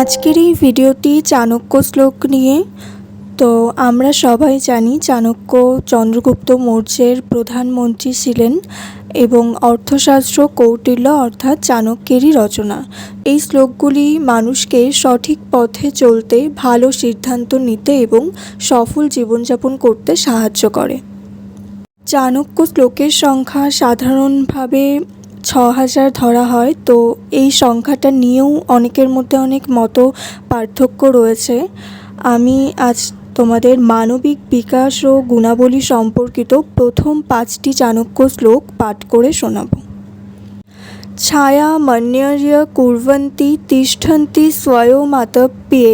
আজকের এই ভিডিওটি চাণক্য শ্লোক নিয়ে। তো আমরা সবাই জানি চাণক্য চন্দ্রগুপ্ত মৌর্যের প্রধানমন্ত্রী ছিলেন এবং অর্থশাস্ত্র কৌটিল্য অর্থাৎ চাণক্যেরই রচনা। এই শ্লোকগুলি মানুষকে সঠিক পথে চলতে, ভালো সিদ্ধান্ত নিতে এবং সফল জীবনযাপন করতে সাহায্য করে। চাণক্য শ্লোকের সংখ্যা সাধারণভাবে হাজার ধরা হয়, তো এই সংখ্যাটা নিয়েও অনেকের মধ্যে অনেক মত পার্থক্য রয়েছে। আমি আজ তোমাদের মানবিক বিকাশ ও গুণাবলী সম্পর্কিত প্রথম পাঁচটি চাণক্য শ্লোক পাঠ করে শোনাবো। ছায়া মন্যর্য কুর্বন্তি তিষ্ঠন্তি স্বয়মাতপ্যে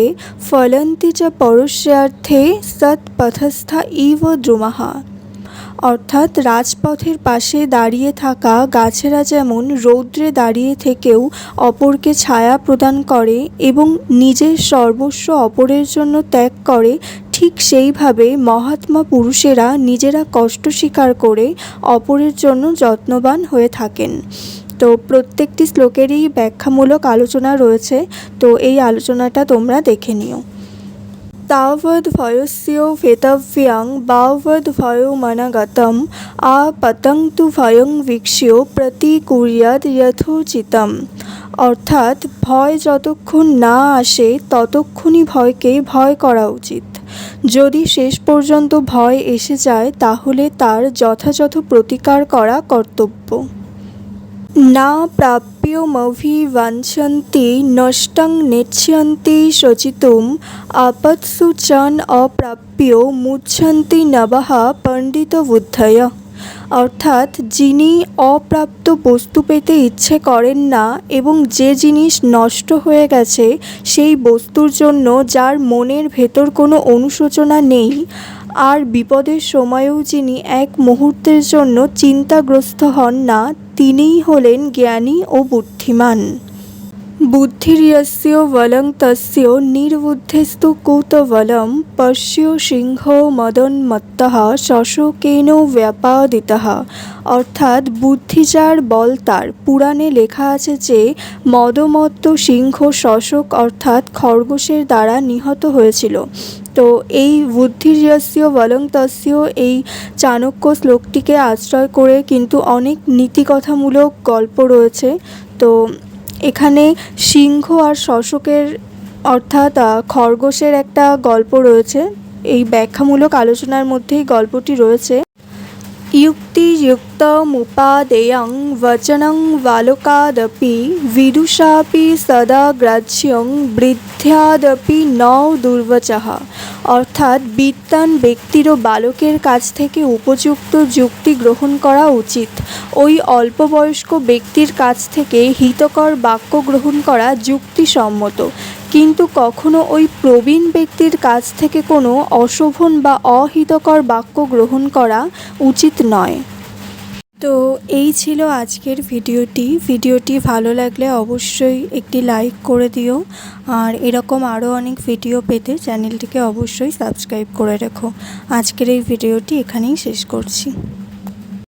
ফলন্তি চ পরস্যার্থে সৎপথস্থা ইব দ্রুমাহা। অর্থাৎ রাজপথের পাশে দাঁড়িয়ে থাকা গাছেরা যেমন রৌদ্রে দাঁড়িয়ে থেকেও অপরকে ছায়া প্রদান করে এবং নিজের সর্বস্ব অপরের জন্য ত্যাগ করে, ঠিক সেইভাবে মহাত্মা পুরুষেরা নিজেরা কষ্ট স্বীকার করে অপরের জন্য যত্নবান হয়ে থাকেন। তো প্রত্যেকটি শ্লোকেরই ব্যাখ্যামূলক আলোচনা রয়েছে, তো এই আলোচনাটা তোমরা দেখে নিও। तावद्भयस्य वेतव्यं वावद्भयोमनगतम् आपतं তু ভয়ং বীক্ষ্য প্রতিকুর্যাদ যথোচিতম অর্থাৎ ভয় যতক্ষণ না আসে, ততক্ষণই ভয়কে ভয় করা উচিত। যদি শেষ পর্যন্ত ভয় এসে যায়, তাহলে তার যথাযথ প্রতিকার করা কর্তব্য। না প্রাপ্যমভিবাঞ্ছন্তি নষ্টং নেচ্ছন্তি শচিতুম আপৎসু চন অপ্রাপ্য মুচ্ছন্তি নবহ পণ্ডিত বুদ্ধয়। অর্থাৎ যিনি অপ্রাপ্ত বস্তু পেতে ইচ্ছে করেন না এবং যে জিনিস নষ্ট হয়ে গেছে সেই বস্তুর জন্য যার মনের ভেতর কোনো অনুশোচনা নেই, আর বিপদের সময়েও যিনি এক মুহূর্তের জন্য চিন্তাগ্রস্ত হন না তিনিই হলেন জ্ঞানী ও বুদ্ধিমান। বুদ্ধির্যস্য বলং তস্য নির্বুদ্ধেস্তু কুতবলম পশ্য সিংহ মদন্মত্তঃ শশকেন ব্যাপাদিতঃ। অর্থাৎ বুদ্ধি যার বল তার। পুরাণে লেখা আছে যে, মদমত্ত সিংহ শশক অর্থাৎ খরগোশের দ্বারা নিহত হয়েছিল। তো এই বুদ্ধির্যস্য বলং তস্য এই চাণক্য শ্লোকটিকে আশ্রয় করে কিন্তু অনেক নীতিকথামূলক গল্প রয়েছে। তো এখানে সিংহ আর শশকের অর্থাৎ খরগোশের একটা গল্প রয়েছে। এই ব্যাখ্যামূলক আলোচনার মধ্যেই গল্পটি রয়েছে। युक्तियुक्तमुपादेयं वचनं बालकादपि विदुषापि सदा ग्राह्यं বৃদ্ধাদপি ন দুর্বচः অর্থাৎ বিদ্বান ব্যক্তির ও বালকের কাছ থেকে উপযুক্ত যুক্তি গ্রহণ করা উচিত ওই অল্পবয়স্ক ব্যক্তির কাছ থেকে হিতকর বাক্য গ্রহণ করা যুক্তিসম্মত কিন্তু কখনো ওই প্রবীণ ব্যক্তির কাছ থেকে কোনো অশোভন বা অহিতকর বাক্য গ্রহণ করা উচিত নয়। তো এই ছিল আজকের ভিডিওটি। ভিডিওটি ভালো লাগলে অবশ্যই একটি লাইক করে দিও। আর এরকম আরও অনেক ভিডিও পেতে চ্যানেলটিকে অবশ্যই সাবস্ক্রাইব করে রেখো। আজকের এই ভিডিওটি এখানেই শেষ করছি।